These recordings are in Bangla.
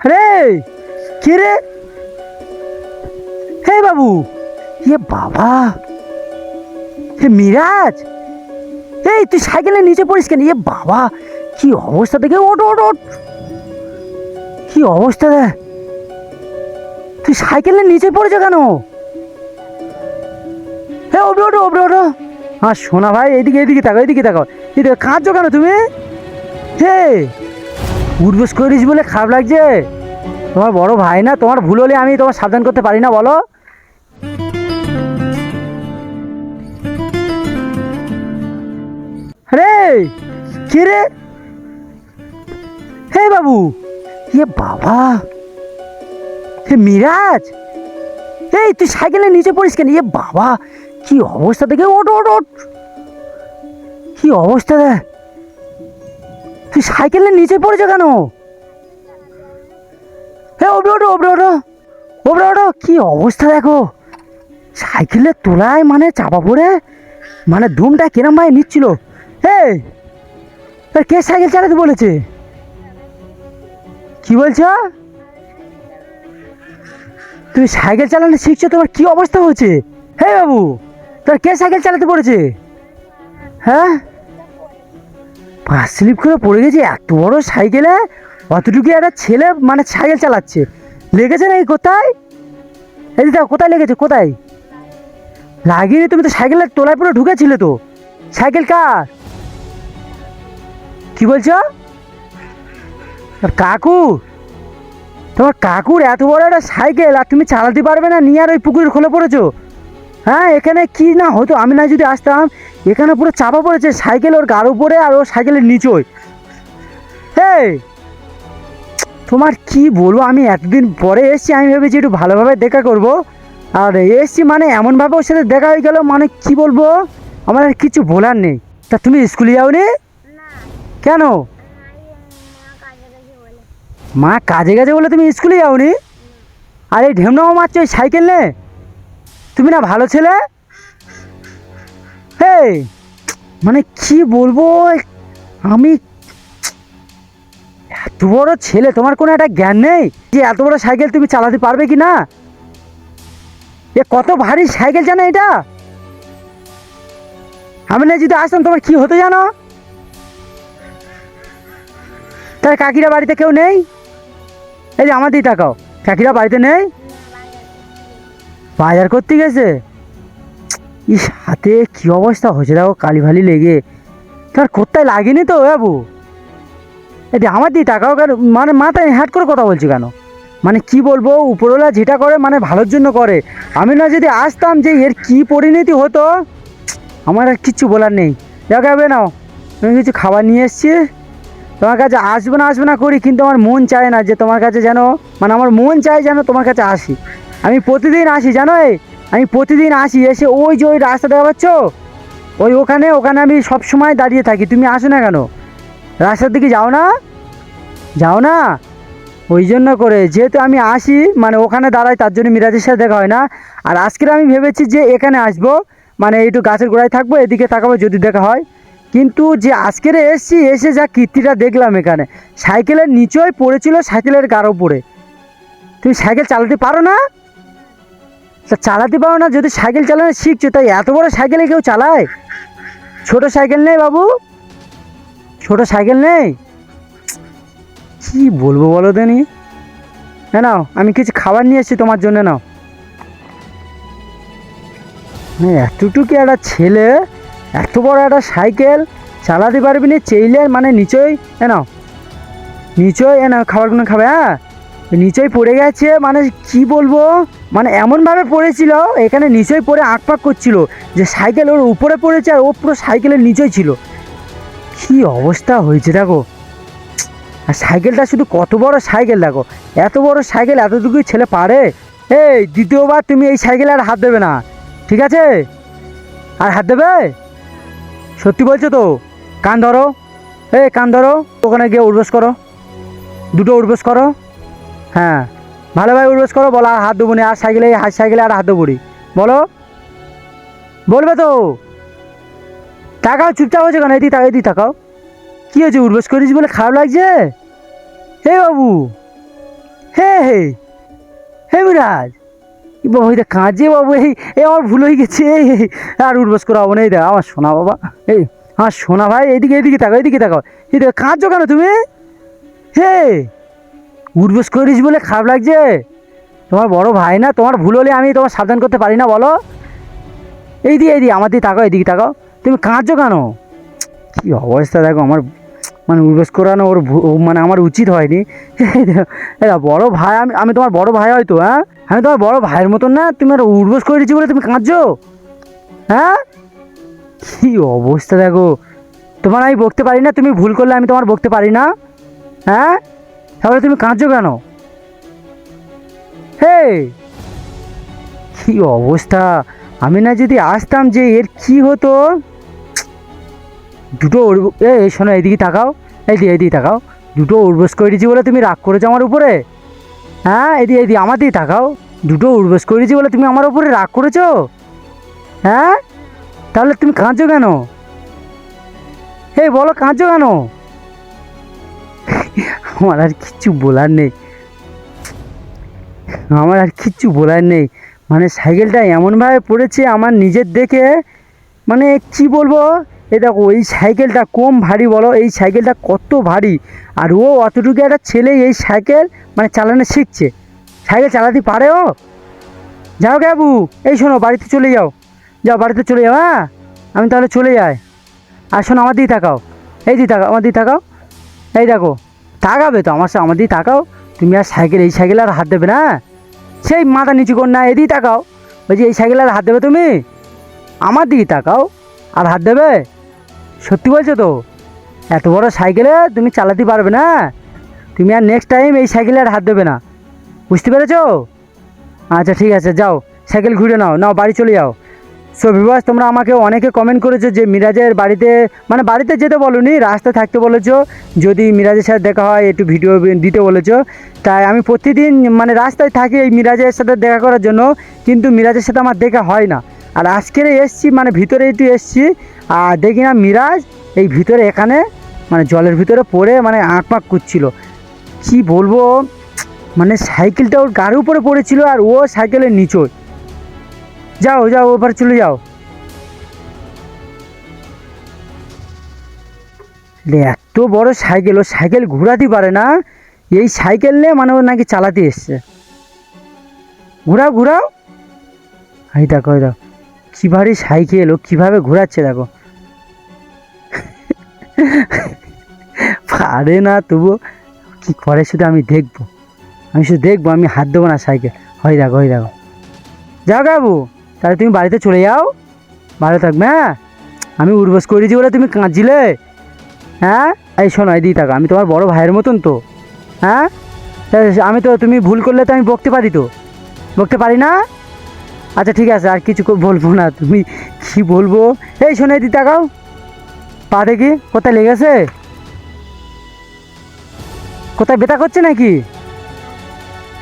রে, কে রে? হে বাবু, এ বাবা হে মিরাজ, এই তুই সাইকেলের নিচে পড়িস কেন? এ বাবা, কি অবস্থা দেখে ওট ওট ওট কি অবস্থা দেখ তুই সাইকেলের নিচে পড়েছ কেন? হে ওবরে ওটো ওবরে ওটো হ্যাঁ শোনা ভাই, এদিকে এদিকে তাকাও এদিকে তাকাও। এদিকে কাঁদছো কেন তুমি? হে উঠবোস করিস বলে খারাপ লাগছে? তোমার বড় ভাই না, তোমার ভুল হলে আমি তোমার সাবধান করতে পারি না, বলো? রে কে রে? হে বাবু, এ বাবা, হে মিরাজ, এই তুই সাইকেলের নিচে পড়িস কেন? এ বাবা, কি অবস্থা দেখে? ওট ওট ওট কি অবস্থা দেখ? তুই সাইকেলের নিচে পড়েছ কেন? হ্যাঁ কি অবস্থা দেখো। সাইকেলের তোলায় মানে চাপা পড়ে? মানে ধুমটা কিরম ভাই নিচ্ছিল? তোর কে সাইকেল চালাতে বলেছে? কি বলছ? তুমি সাইকেল চালানো শিখছো, তোমার কি অবস্থা হয়েছে? হে বাবু, তোর কে সাইকেল চালাতে পড়েছে হ্যাঁ? পা স্লিপ করে পড়ে গেছে, এত বড় সাইকেলে? অতটুকু একটা ছেলে মানে সাইকেল চালাচ্ছে। লেগেছে নাকি কোথায়? এই দিদা কোথায় লেগেছে, কোথায়? লাগিয়ে তুমি তো সাইকেলের তোলায় পুরো ঢুকেছিলে তো। সাইকেল কার? কি বলছো? কাকু? তোমার কাকুর এত বড় একটা সাইকেল, আর তুমি চালাতে পারবে না, নিয়ে আর ওই পুকুরের খোলে পড়েছো। হ্যাঁ এখানে কি না হতো? আমি না যদি আসতাম এখানে পুরো চাপা পড়েছে। সাইকেল ওর গার উপরে আর ওর সাইকেলের নিচই এই তোমার কি বলব? আমি এতদিন পরে এসছি আমি ভেবেছি একটু ভালোভাবে দেখা করব। আর এসছি মানে এমনভাবে ওর সাথে দেখা হয়ে গেল মানে কি বলব? আমার আর কিছু বলার নেই। তা তুমি স্কুলে যাওনি? কেন? মা কাজে গেছে বলে তুমি স্কুলে যাওনি? আর এই ঢেমনাও মারছো ওই সাইকেল নে তুমি না ভালো ছেলে? এই মানে কি বলব? আমি এত বড় ছেলে, তোমার কোনো একটা জ্ঞান নেই? যে এত বড় সাইকেল তুমি চালাতে পারবে কি না? এ কত ভারী সাইকেল জানো এটা? আমি না যদি আসতাম, তোমার কি হতো জানো? তার কাকিরা বাড়িতে কেউ নেই? এই যে আমার দিয়ে তাকাও, কাকিরা বাড়িতে নেই? বাজার করতে গেছে। ইস, হাতে কি অবস্থা হয়েছে দেখো, কালি ভালি লেগে। তার কোথায় লাগেনি তো বাবু? যে আমার দিয়ে তাকাও কেন? মানে মাথায় হ্যাট করে কথা বলছি কেন? মানে কি বলব, উপরওয়ালা যেটা করে মানে ভালোর জন্য করে। আমি না যদি আসতাম যে এর কি পরিণতি হতো, আমার আর কিচ্ছু বলার নেই। দেখাবে নাও তুমি কিছু খাবার নিয়ে এসছি। তোমার কাছে আসব না আসব না করি, কিন্তু আমার মন চায় না যে তোমার কাছে যেন মানে আমার মন চায় যেন তোমার কাছে আসি। আমি প্রতিদিন আসি, জানো আমি প্রতিদিন আসি, এসে ওই যে ওই রাস্তা দেখা পাচ্ছ ওই ওখানে ওখানে আমি সব সময় দাঁড়িয়ে থাকি, তুমি আসো না কেন? রাস্তার দিকে যাও না? যাও না? ওই জন্য করে, যেহেতু আমি আসি মানে ওখানে দাঁড়াই, তার জন্য মিরাজের সাথে দেখা হয় না। আর আজকের আমি ভেবেছি যে এখানে আসব মানে একটু গাছের গোড়ায় থাকব, এদিকে তাকাবো যদি দেখা হয়। কিন্তু যে আজকের এসছি, এসে যা কীর্তিটা দেখলাম এখানে। সাইকেলের নিচই পড়েছিল সাইকেলের গাঢ় পড়ে তুমি সাইকেল চালাতে পারো না? তা চালাতে পারো না, যদি সাইকেল চালানো শিখছো, তাই এত বড় সাইকেলে কেউ চালায়? ছোট সাইকেল নেই বাবু। ছোট সাইকেল নেই? কি বলব বলো দেনি হ্যাঁ নাও আমি কিছু খাবার নিয়ে এসেছি তোমার জন্য, নাও। মানে এতটুকু একটা ছেলে, এত বড় একটা সাইকেল চালাতে পারবি না? চেইলে মানে নিচই, এ নাও। নিচই, এ নাও, খাবারগুলো খাবে হ্যাঁ? নিচেই পড়ে গেছে মানে কি বলব? মানে এমনভাবে পড়েছিল, এখানে নিচেই পড়ে আঁকপাক করছিল, যে সাইকেল ওর উপরে পড়েছে আর ও পুরো সাইকেলের নিচেই ছিল। কি অবস্থা হয়েছে দেখো। আর সাইকেলটা শুধু কত বড় সাইকেল দেখো। এত বড় সাইকেল এতটুকুই ছেলে পারে? এই, দ্বিতীয়বার তুমি এই সাইকেলে আর হাত দেবে না। ঠিক আছে? আর হাত দেবে? সত্যি বলছো তো? কান ধরো। এই, কান ধরো। ওখানে গিয়ে উঠবোস করো। দুটো উঠবোস করো। হ্যাঁ। ভালোভাবে উঠবোস করো বলো আর হাত দেবো আর সাইকেলে হাত সাইকেলে আর হাত দেবো। বলো? বলবে তো। তাকাও চুপচাপ হয়েছে কেন? এদিকে তাকাও এদিকে তাকাও। কী হয়েছে উঠবোস করিস বলে খারাপ লাগছে? হে বাবু হে হে হে মিরাজ এ বাবা এটা কাজে বাবু এই এই আমার ভুল হয়ে গেছে এই, আর উঠবস করা হব না এই দেখ আমার সোনা বাবা এই আমার সোনা ভাই এইদিকে এইদিকে তাকাও এইদিকে তাকাও। এই দেখ কাঁদছো কেন তুমি? হে উঠবস করিস বলে খারাপ লাগছে? তোমার বড় ভাই না, তোমার ভুল হলে আমি তোমার সাবধান করতে পারি না, বলো? এই দিয়ে এই দিয়ে, আমার দিকে তাকাও এইদিকে তাকাও। তুমি কাঁদছো কেন? কী অবস্থা দেখো, আমার মানে উঠবস করানো ওর মানে আমার উচিত হয়নি। বড় ভাই, আমি আমি তোমার বড় ভাই হয়তো হ্যাঁ? আমি তোমার বড় ভাইয়ের মতন না, তুমি আর উঠবস করে দিচ্ছি বলে তুমি কাঁদছো? হ্যাঁ? কী অবস্থা দেখো। তোমার আমি বকতে পারি না, তুমি ভুল করলে আমি তোমার বকতে পারি না হ্যাঁ? তাহলে তুমি কাঁদছো কেন? হে কি অবস্থা? আমি না যদি আসতাম যে এর কি হতো? দুটো এই শোনো, এইদিকে তাকাও। এইদিকে এইদিকে তাকাও। দুটো উর্বস করে দিয়েছি বলে তুমি রাগ করেছ আমার উপরে? হ্যাঁ এদিকে এদিকে আমার দিকে তাকাও। দুটো উর্বস করে দিয়েছি বলে তুমি আমার উপরে রাগ করেছ? হ্যাঁ? তাহলে তুমি কাঁদছো কেন? হে বলো, কাঁদছো কেন? আমার আর কিচ্ছু বলার নেই। আমার আর কিচ্ছু বলার নেই। মানে সাইকেলটা এমনভাবে পড়েছে আমার নিজের দেখে মানে কি বলব? এ দেখো, এই সাইকেলটা কম ভারী বলো, এই সাইকেলটা কত ভারী। আর ও অতটুকু একটা ছেলে এই সাইকেল মানে চালানো শিখছে। সাইকেল চালাতে পারে ও? যাও বাবু, এই শোনো, বাড়িতে চলে যাও। যাও, বাড়িতে চলে যাও হ্যাঁ? আমি তাহলে চলে যাই। আর শোনো, আমার দিকে তাকাও। এই দিকে তাকাও, আমার দিকে তাকাও। এই দেখো তাকাবে তো, আমার সাথে আমার দিকে তাকাও। তুমি আর সাইকেল, এই সাইকেল আর হাত দেবে না? সেই মাথা নিচু কর না এদিকে তাকাও। বলছি এই সাইকেল আর হাত দেবে তুমি? আমার দিকে তাকাও। আর হাত দেবে? সত্যি বলছো তো? এত বড় সাইকেলে তুমি চালাতে পারবে না। তুমি আর নেক্সট টাইম এই সাইকেলে আর হাত দেবে না। বুঝতে পেরেছ? আচ্ছা ঠিক আছে, যাও। সাইকেল ঘুরে নাও। নাও, বাড়ি চলে যাও। সো ভিভাস তোমরা আমাকে অনেকে কমেন্ট করেছ যে মিরাজের বাড়িতে মানে বাড়িতে যেতে বলনি, রাস্তায় থাকতে বলেছ। যদি মিরাজের সাথে দেখা হয়, একটু ভিডিও দিতে বলেছ। তাই আমি প্রতিদিন মানে রাস্তায় থাকি এই মিরাজের সাথে দেখা করার জন্য, কিন্তু মিরাজের সাথে আমার দেখা হয় না। আর আজকের এসছি মানে ভিতরে একটু এসছি। আর দেখি না মিরাজ, এই ভিতরে এখানে মানে জলের ভিতরে পড়ে মানে আঁকপাক করছিল। কি বলব? মানে সাইকেলটা ওর গাড়ির উপরে পড়েছিল আর ও সাইকেলের নিচয়। যাও যাও, ওপারে চলে যাও। এত বড় সাইকেল, ও সাইকেল ঘোরাতে পারে না। এই সাইকেল নিয়ে মানে ও নাকি চালাতে এসছে। ঘোরাও ঘোরাও। এই দেখো এই দেখো, কি ভারী সাইকেল, ও কীভাবে ঘোরাচ্ছে দেখো। পারে না তবু কি করে শুধু আমি দেখব। আমি শুধু দেখব, আমি হাত দেবো না সাইকেল। হয় দেখো হয় দেখো। যাও, বাবু। তাহলে তুমি বাড়িতে চলে যাও। ভালো থাকবে হ্যাঁ? আমি উর্বস করেছি বলে তুমি কাঁদছিলে? হ্যাঁ? এই শোনো, এই দিই থাকো আমি তোমার বড় ভাইয়ের মতন তো। হ্যাঁ? আমি তো, তুমি ভুল করলে তো আমি বকতে পারি তো। বকতে পারি না? আচ্ছা ঠিক আছে, আর কিছু বলব না, তুমি কি বলব? এই শোনো, এই দিই তাকাও। পা দেখি, কোথায় লেগেছে? কোথায় ব্যথা করছে নাকি?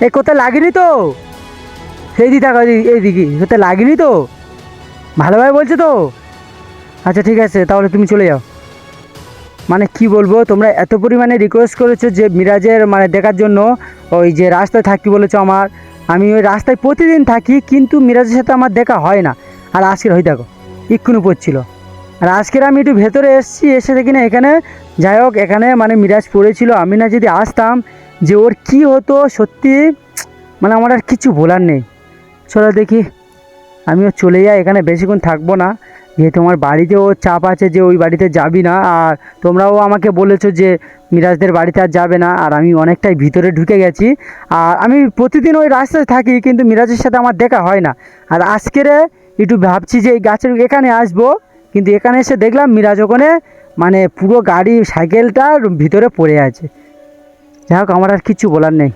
এই কোথায় লাগেনি তো? সেই দিকে তাকাও, এই- এইদিকে কোথায় লাগেনি তো? ভালোভাবে বলছো তো? আচ্ছা ঠিক আছে, তাহলে তুমি চলে যাও। মানে কি বলব, তোমরা এত পরিমাণে রিকোয়েস্ট করেছ যে মিরাজের মানে দেখার জন্য, ওই যে রাস্তায় থাকতে বলেছ আমার। আমি ওই রাস্তায় প্রতিদিন থাকি, কিন্তু মিরাজের সাথে আমার দেখা হয় না। আর আজকের হয়ে দেখো ইক্ষুনি পড়ছিল। আর আজকের আমি একটু ভেতরে এসেছি, এসে দেখি না, এখানে যাই হোক, এখানে মানে মিরাজ পড়েছিল। আমি না যদি আসতাম যে ওর কি হতো, সত্যি মানে আমার আর কিছু বলার নেই। চলো দেখি। আমিও চলে যাই, এখানে বেশিক্ষণ থাকব না। যেহেতু আমার বাড়িতেও চাপ আছে যে ওই বাড়িতে যাবি না, আর তোমরাও আমাকে বলেছ যে মিরাজদের বাড়িতে আর যাবে না, আর আমি অনেকটাই ভিতরে ঢুকে গেছি। আর আমি প্রতিদিন ওই রাস্তায় থাকি, কিন্তু মিরাজের সাথে আমার দেখা হয় না। আর আজকের একটু ভাবছি যে এই গাছের এখানে আসব, কিন্তু এখানে এসে দেখলাম মিরাজ ওখানে মানে পুরো গাড়ি সাইকেলটার ভিতরে পড়ে আছে। যাই হোক, আমার আর কিচ্ছু বলার নেই।